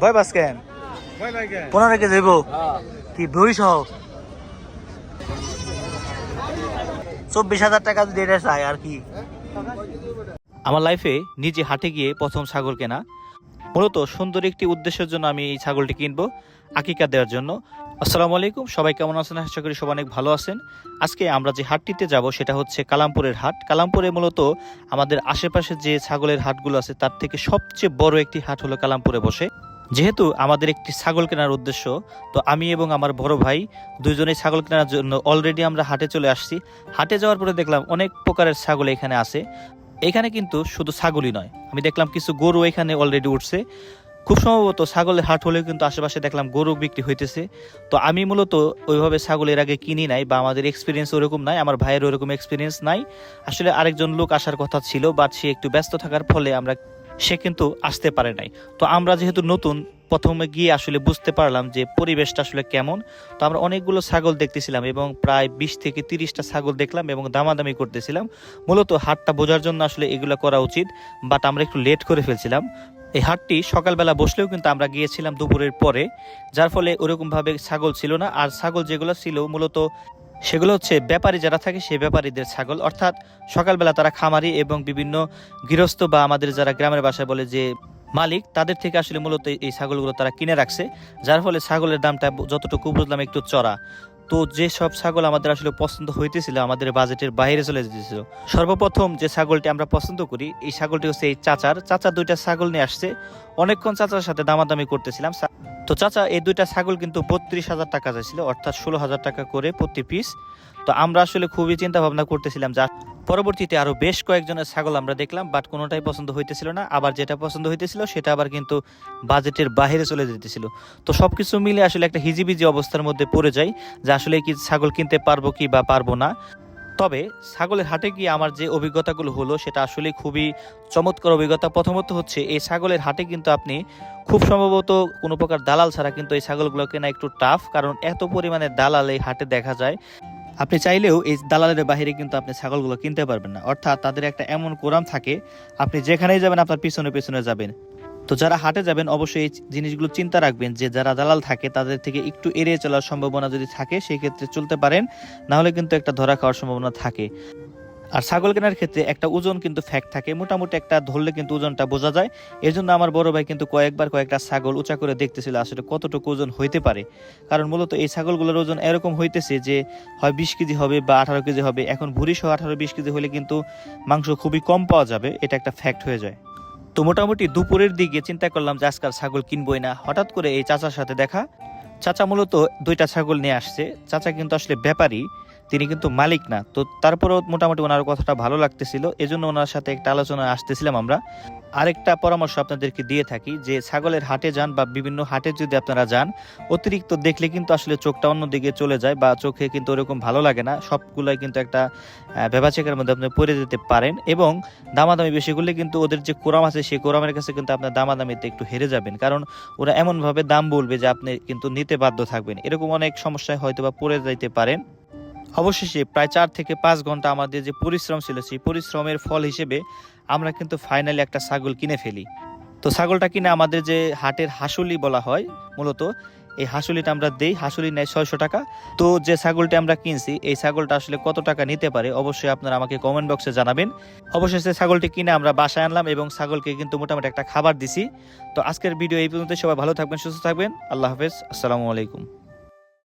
ভয় পাস কেন? পনেরো কেজি হইব? কি ভুই সহ? চব্বিশ হাজার টাকা যদি এটা চাই, আর কি? আমার লাইফে নিজে হাটে গিয়ে প্রথম ছাগল কেনা। মূলত সুন্দর একটি উদ্দেশ্যের জন্য আমি এই ছাগলটি কিনবো, আকিকা দেওয়ার জন্য। আসসালামু আলাইকুম, সবাই কেমন আছেন? আশা করি সবাই অনেক ভালো আছেন। আজকে আমরা যে হাটটিতে যাব সেটা হচ্ছে কালামপুরের হাট। কালামপুরে মূলত আমাদের আশেপাশে যে ছাগলের হাটগুলো আছে, তার থেকে সবচেয়ে বড় একটি হাট হলো কালামপুরে বসে। যেহেতু আমাদের একটি ছাগল কেনার উদ্দেশ্য, তো আমি এবং আমার বড় ভাই দুইজনেই ছাগল কেনার জন্য অলরেডি আমরা হাটে চলে আসছি। হাটে যাওয়ার পরে দেখলাম অনেক প্রকারের ছাগল এখানে আছে। এখানে কিন্তু শুধু ছাগলই নয়, আমি দেখলাম কিছু গরু এখানে অলরেডি উঠছে। খুব সম্ভবত ছাগলের হাট হলেও কিন্তু আশেপাশে দেখলাম গরু বিক্রি হইতেছে। তো আমি মূলত ওইভাবে ছাগল এর আগে কিনি নাই বা আমাদের এক্সপিরিয়েন্স ওরকম নাই, আমার ভাইয়ের ওরকম এক্সপিরিয়েন্স নাই। আসলে আরেকজন লোক আসার কথা ছিল বাট সে একটু ব্যস্ত থাকার ফলে আমরা, সে কিন্তু আসতে পারে নাই। তো আমরা যেহেতু নতুন, প্রথমে গিয়ে আসলে বুঝতে পারলাম যে পরিবেশটা আসলে কেমন। তো আমরা অনেকগুলো ছাগল দেখতেছিলাম এবং প্রায় বিশ থেকে তিরিশটা ছাগল দেখলাম এবং দামাদামি করতেছিলাম। মূলত হাটটা বোঝার জন্য আসলে এগুলো করা উচিত বাট আমরা একটু লেট করে ফেলছিলাম। এই হাটটি সকালবেলা বসলেও কিন্তু আমরা গিয়েছিলাম দুপুরের পরে, যার ফলে ওরকমভাবে ছাগল ছিল না। আর ছাগল যেগুলো ছিল, মূলত সেগুলো হচ্ছে ব্যাপারী যারা থাকে সেই ব্যাপারীদের ছাগল। অর্থাৎ সকালবেলা তারা খামারি এবং বিভিন্ন গৃহস্থ বা আমাদের যারা গ্রামের বাসায় বলে যে মালিক, তাদের থেকে আসলে মূলত এই ছাগলগুলো তারা কিনে রাখছে, যার ফলে ছাগলের দামটা যতটুকু বুঝলাম একটু চড়া। তো যে সব ছাগল আমাদের আসলে পছন্দ হইতেছিল, আমাদের বাজেটের বাইরে চলে যেতেছিল। সর্বপ্রথম যে ছাগলটি আমরা পছন্দ করি, এই ছাগলটি হচ্ছে এই চাচার। চাচা দুইটা ছাগল নিয়ে আসছে। অনেকক্ষণ চাচার সাথে দামাদামি করতেছিলাম। তো চাচা, এই দুইটা ছাগল কিন্তু বত্রিশ হাজার টাকা চাইছিল, অর্থাৎ ষোলো হাজার টাকা করে প্রতি পিস তো আমরা আসলে খুবই চিন্তা ভাবনা করতেছিলাম যা পরবর্তীতে আরও বেশ কয়েকজনের ছাগল আমরা দেখলাম বাট কোনোটাই পছন্দ হইতেছিল না। আবার যেটা পছন্দ হইতেছিল, সেটা আবার কিন্তু বাজেটের বাইরে চলে যেতেছিল। তো সব কিছু মিলে আসলে একটা হিজিবিজি অবস্থার মধ্যে পড়ে যায় যে আসলে কি ছাগল কিনতে পারব কি বা পারব না। তবে ছাগলের হাটে গিয়ে আমার যে অভিজ্ঞতাগুলো হলো, সেটা আসলে খুবই চমৎকার অভিজ্ঞতা। প্রথমত হচ্ছে, এই ছাগলের হাটে কিন্তু আপনি খুব সম্ভবত কোনো প্রকার দালাল ছাড়া কিন্তু এই ছাগলগুলো কেনা একটু টাফ কারণ এত পরিমাণে দালাল এই হাটে দেখা যায়। আপনি চাইলেও এই দালালের বাহিরে কিন্তু আপনি ছাগলগুলো কিনতে পারবেন না। অর্থাৎ তাদের একটা এমন কোরাম থাকে, আপনি যেখানেই যাবেন আপনার পিছনে পিছনে যাবেন। তো যারা হাটে যাবেন, অবশ্যই এই জিনিসগুলো চিন্তা রাখবেন যে যারা দালাল থাকে, তাদের থেকে একটু এড়িয়ে চলার সম্ভাবনা যদি থাকে, সেই ক্ষেত্রে চলতে পারেন। নাহলে কিন্তু একটা ধরা খাওয়ার সম্ভাবনা থাকে। আর ছাগল কেনার ক্ষেত্রে একটা ওজন কিন্তু ফ্যাক্ট থাকে। মোটামুটি একটা ধরলে কিন্তু ওজনটা বোঝা যায়। এই জন্য আমার বড় ভাই কিন্তু কয়েকবার কয়েকটা ছাগল উঁচা করে দেখতেছিল আসলে কতটুকু ওজন হইতে পারে। কারণ মূলত এই ছাগলগুলোর ওজন এরকম হইতেছে যে, হয় বিশ কেজি হবে বা আঠারো কেজি হবে। এখন ভুড়ি সহ আঠারো বিশ কেজি হলে কিন্তু মাংস খুবই কম পাওয়া যাবে। এটা একটা ফ্যাক্ট হয়ে যায়। তো মোটামুটি দুপুরের দিকে চিন্তা করলাম যে আজকাল ছাগল কিনবই না। হঠাৎ করে এই চাচার সাথে দেখা। চাচা মূলত দুইটা ছাগল নিয়ে আসছে। চাচা কিন্তু আসলে ব্যাপারী। তিনি কিন্তু মালিক না। তো তারপরেও মোটামুটি ওনার কথাটা ভালো লাগতেছিল। এজন্য ওনার সাথে একটা আলোচনা আসতেছিলাম আমরা। আরেকটা পরামর্শ আপনাদেরকে দিয়ে থাকি যে, ছাগলের হাটে যান বা বিভিন্ন হাটে যদি আপনারা যান, অতিরিক্ত দেখলে কিন্তু আসলে চোখটা অন্যদিকে চলে যায় বা চোখে কিন্তু ওরকম ভালো লাগে না। সবগুলাই কিন্তু একটা ভেবাচেকের মধ্যে আপনি পড়ে যেতে পারেন এবং দামাদামি বেশি করলে কিন্তু ওদের যে কোরাম আছে, সেই কোরামের কাছে কিন্তু আপনার দামাদামিতে একটু হেরে যাবেন। কারণ ওরা এমনভাবে দাম বলবে যে, আপনি কিন্তু নিতে বাধ্য থাকবেন। এরকম অনেক সমস্যায় হয়তো বা পড়ে যাইতে পারেন। অবশেষে প্রায় চার থেকে পাঁচ ঘণ্টা আমাদের যে পরিশ্রম ছিল, সেই পরিশ্রমের ফল হিসেবে আমরা কিন্তু ফাইনালি একটা ছাগল কিনে ফেলি। তো ছাগলটা কিনে আমাদের যে হাটের হাসুলি বলা হয়, মূলত এই হাসুলিটা আমরা দেই, হাসুলি নেয় ছয়শো টাকা। তো যে ছাগলটি আমরা কিনছি, এই ছাগলটা আসলে কত টাকা নিতে পারে, অবশ্যই আপনারা আমাকে কমেন্ট বক্সে জানাবেন। অবশেষে ছাগলটি কিনে আমরা বাসায় আনলাম এবং ছাগলকে কিন্তু মোটামুটি একটা খাবার দিছি। তো আজকের ভিডিও এই পর্যন্ত সবাই ভালো থাকবেন, সুস্থ থাকবেন, আল্লাহ হাফেজ, আসসালামু আলাইকুম।